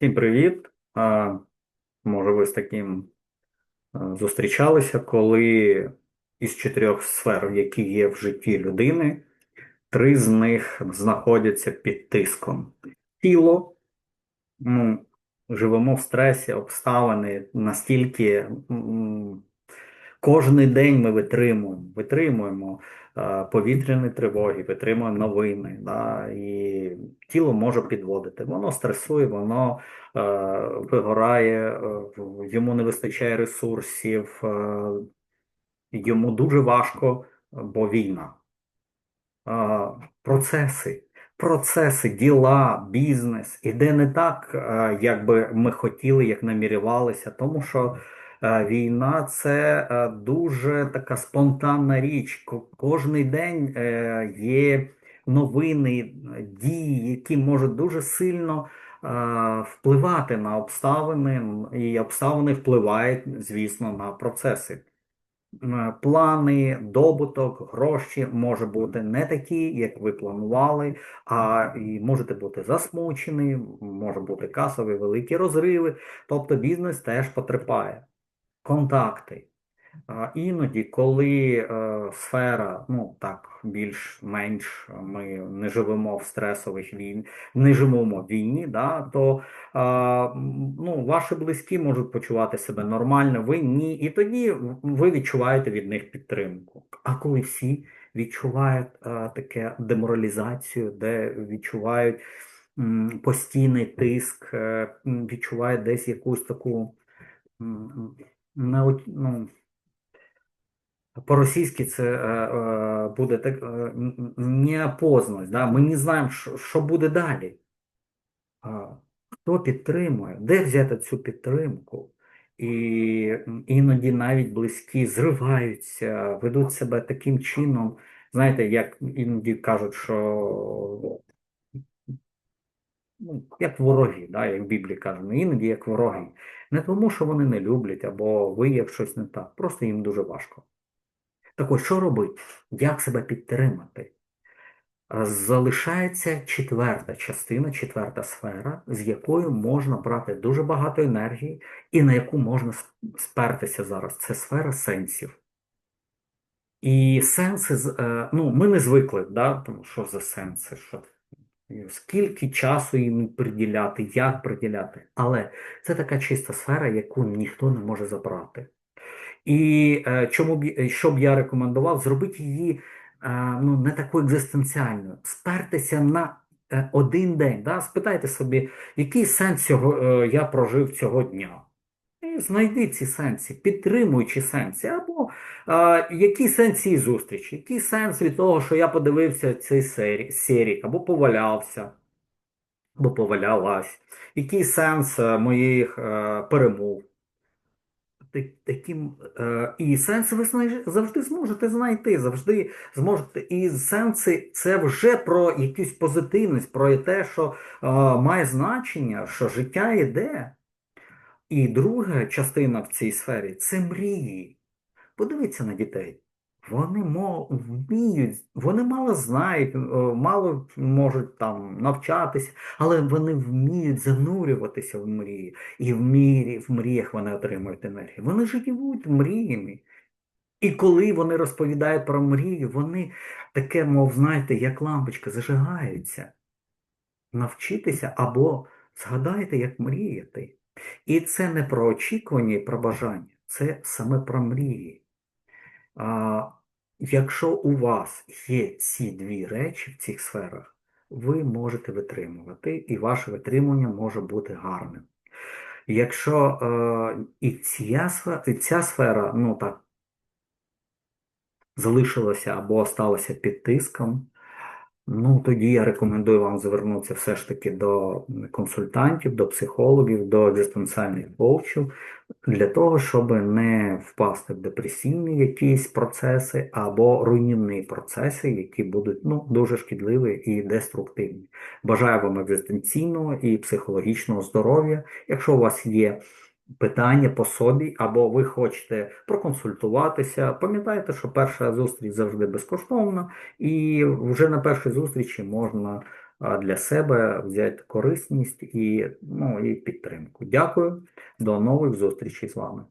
Всім привіт! Може, ви з таким зустрічалися, коли із чотирьох сфер, які є в житті людини, три з них знаходяться під тиском. Тіло, ну, живемо в стресі, обставини настільки Кожний день ми витримуємо, витримуємо е, повітряні тривоги, витримуємо новини, да, і тіло може підводити. Воно стресує, воно е, вигорає, е, йому не вистачає ресурсів, йому дуже важко, бо війна. Процеси, процеси, діла, бізнес іде не так, як би ми хотіли, як намірювалися, тому що. Е, Війна це е, дуже така спонтанна річ. Ко- Кожний день е, є новини, дії, які можуть дуже сильно впливати на обставини, і обставини впливають, звісно, на процеси. Плани, добуток, гроші може бути не такі, як ви планували, а і можете бути засмучені, може бути касові великі розриви, тобто бізнес теж потерпає контакти. Іноді, коли е, сфера, ну так, більш-менш ми не живемо в стресових війн, не живемо в війні, да, то ну, ваші близькі можуть почувати себе нормально, ви ні, і тоді ви відчуваєте від них підтримку. А коли всі відчувають е, таке деморалізацію, де відчувають постійний тиск, е, відчувають десь якусь таку. Не, ну, по-російськи це е, е, буде так е, н- н- неопознанность, да? Ми не знаємо, що, що буде далі. А, хто підтримує, де взяти цю підтримку? І іноді навіть близькі зриваються, ведуть себе таким чином. Знаєте, як іноді кажуть, що ну, як вороги, да, як в Біблії каже, ну, іноді як вороги. Не тому, що вони не люблять, або виявив щось не так. Просто їм дуже важко. Так ось, що робити? Як себе підтримати? Е, Залишається четверта частина, четверта сфера, з якою можна брати дуже багато енергії і на яку можна спертися зараз. Це сфера сенсів. І сенси, е, ну, ми не звикли, да? тому що за сенси, що скільки часу їм приділяти, як приділяти. Але це така чиста сфера, яку ніхто не може забрати. І е, чому б що б я рекомендував, зробити її е, ну, не такою екзистенціальною, спертися на е, один день. Да? Спитайте собі, який сенс цього я прожив цього дня. І знайди ці сенси, підтримуючи сенси, або який сенс цієї зустрічі, який сенс від того, що я подивився цей сері- серік, або повалявся, або повалялась, який сенс е, моїх е, перемог таким е, і сенси ви завжди зможете знайти, завжди зможете. І сенси це вже про якусь позитивність, про те, що має значення, що життя йде. І друга частина в цій сфері це мрії. Подивіться на дітей. Вони вміють, вони мало знають, е, мало можуть там навчатися, але вони вміють занурюватися в мрії. І в мірі, в мріях вони отримують енергію. Вони живуть мріями. І коли вони розповідають про мрію, вони таке, мов, знаєте, як лампочка, зажигаються. Навчитися або згадайте, як мріяти. І це не про очікування і про бажання, це саме про мрії. А, якщо у вас є ці дві речі в цих сферах, ви можете витримувати, і ваше витримання може бути гарним. Якщо е, і ця, і ця сфера, ну так, залишилася або сталася під тиском, Ну, тоді я рекомендую вам звернутися все ж таки до консультантів, до психологів, до екзистенціальних коучів, для того, щоб не впасти в депресійні якісь процеси або руйнівні процеси, які будуть ну, дуже шкідливі і деструктивні. Бажаю вам екзистенційного і психологічного здоров'я. Якщо у вас є питання по собі, або ви хочете проконсультуватися, пам'ятайте, що перша зустріч завжди безкоштовна. І вже на першій зустрічі можна для себе взяти корисність і, ну, і підтримку. Дякую, до нових зустрічей з вами.